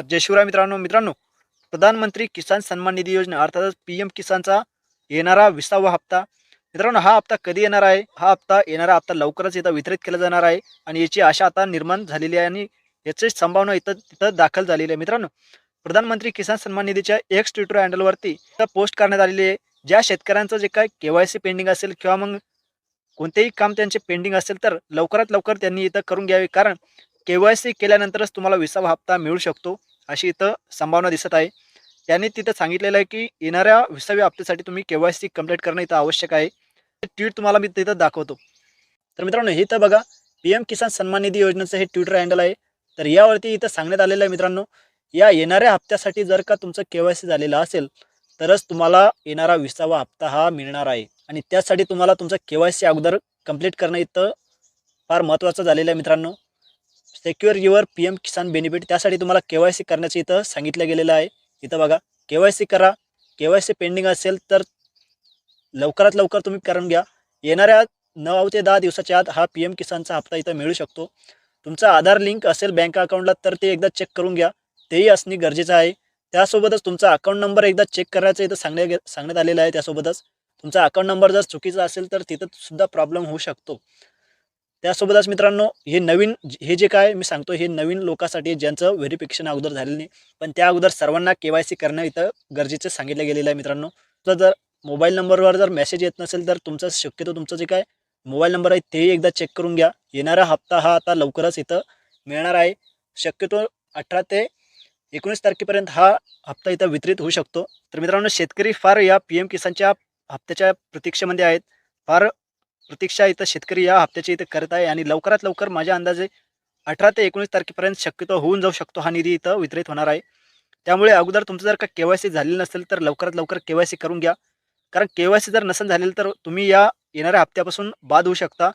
तर जय शिवराय मित्रांनो. मित्रांनो प्रधानमंत्री किसान सन्मान निधी योजना अर्थातच पी एम किसानचा येणारा विसावा हप्ता. मित्रांनो हा हप्ता कधी येणार आहे? हा हप्ता येणारा हप्ता लवकरच इथं वितरित केला जाणार आहे आणि याची आशा आता निर्माण झालेली आहे आणि याची संभावना इथं तिथं दाखल झालेली आहे. मित्रांनो प्रधानमंत्री किसान सन्मान निधीच्या एक्स ट्विटर हँडलवरती इथं पोस्ट करण्यात आलेली आहे. ज्या शेतकऱ्यांचं जे काय के वाय सी पेंडिंग असेल किंवा मग कोणतेही काम त्यांचे पेंडिंग असेल तर लवकरात लवकर त्यांनी इथं करून घ्यावे. कारण के वाय सी केल्यानंतरच तुम्हाला विसावा हप्ता मिळू शकतो. अशी इथं संभावना दिसत आहे. त्यांनी तिथं सांगितलेलं आहे की येणाऱ्या विसाव्या हप्त्यासाठी तुम्ही के वाय सी कंप्लीट करणं इथं आवश्यक आहे. ट्विट तुम्हाला मी तिथं दाखवतो. तर मित्रांनो हे तर बघा पी एम किसान सन्मान निधी योजनेचं हे ट्विटर हँडल आहे. तर यावरती इथं सांगण्यात आलेलं आहे मित्रांनो या येणाऱ्या हप्त्यासाठी जर का तुमचं के वाय सी झालेलं असेल तरच तुम्हाला येणारा विसावा हप्ता हा मिळणार आहे. आणि त्यासाठी तुम्हाला तुमचं के वाय सी अगोदर कंप्लीट करणं इथं फार महत्त्वाचं झालेलं आहे मित्रांनो. Secure your P M Kisan benefit त्यासाठी तुम्हाला के वाय सी करण्याचं इथं सांगितलं गेलेलं आहे. इथं बघा के वाय सी करा. के वाय सी पेंडिंग असेल तर लवकरात लवकर तुम्ही करून घ्या. येणाऱ्या नऊ ते दहा दिवसाच्या आत हा पी एम किसानचा हप्ता इथं मिळू शकतो. तुमचा आधार लिंक असेल बँक अकाउंटला तर ते एकदा चेक करून घ्या. तेही असणे गरजेचं आहे. त्यासोबतच तुमचा अकाउंट नंबर एकदा चेक करायचं इथं सांगण्या गे- सांगण्यात आलेलं आहे त्यासोबतच. तुमचा अकाउंट नंबर जर चुकीचा असेल तर तिथं सुद्धा प्रॉब्लेम होऊ शकतो. त्यासोबतच मित्रांनो हे नवीन हे जे काय मी सांगतो हे नवीन लोकांसाठी ज्यांचं व्हेरिफिकेशन अगोदर झालेलं नाही पण त्या अगोदर सर्वांना के वाय सी करणं इथं गरजेचं सांगितलं गेलेलं आहे मित्रांनो. तर जर मोबाईल नंबरवर जर मेसेज येत नसेल तर तुमचं शक्यतो तुमचं जे काय मोबाईल नंबर आहे तेही एकदा चेक करून घ्या. येणारा हप्ता हा आता लवकरच इथं मिळणार आहे. शक्यतो अठरा ते एकोणीस तारखेपर्यंत हा हप्ता इथं वितरित होऊ शकतो. तर मित्रांनो शेतकरी फार या पी एम किसानच्या हप्त्याच्या प्रतीक्षेमध्ये आहेत. फार प्रतीक्षा इथं शेतकरी या हप्त्याची इथं करत आहे आणि लवकरात लवकर माझ्या अंदाजे अठरा ते एकोणीस तारखेपर्यंत शक्यतो होऊन जाऊ शकतो हा निधी इथं वितरित होणार आहे. त्यामुळे अगोदर तुमचं जर का के वाय सी झालेलं नसेल तर लवकरात लवकर के वाय सी करून घ्या. कारण के वाय सी जर नसेल झालेलं तर तुम्ही या येणाऱ्या हप्त्यापासून बाद होऊ शकता.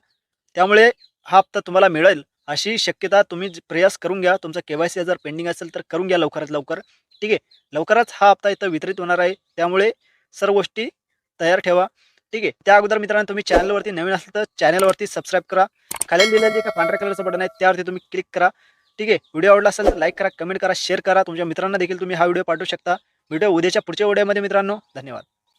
त्यामुळे हा हप्ता तुम्हाला मिळेल अशी शक्यता तुम्ही प्रयास करून घ्या. तुमचा के वाय सी जर पेंडिंग असेल तर करून घ्या लवकरात लवकर. ठीक आहे? लवकरच हा हप्ता इथं वितरित होणार आहे. त्यामुळे सर्व गोष्टी तयार ठेवा. ठीक आहे. त्या अगोदर मित्रांनो तुम्ही चॅनलवरती नवीन असेल तर चॅनलवरती सबस्क्राईब करा. खाली दिलेलं जे का पांढऱ्या कलरचं बटन आहे त्यावरती तुम्ही क्लिक करा. ठीक आहे. व्हिडिओ आवडला असेल तर लाईक करा कमेंट करा शेअर करा. तुमच्या मित्रांना देखील तुम्ही हा व्हिडिओ पाठवू शकता. व्हिडिओ उद्याच्या पुढच्या व्हिडिओमध्ये मित्रांनो धन्यवाद.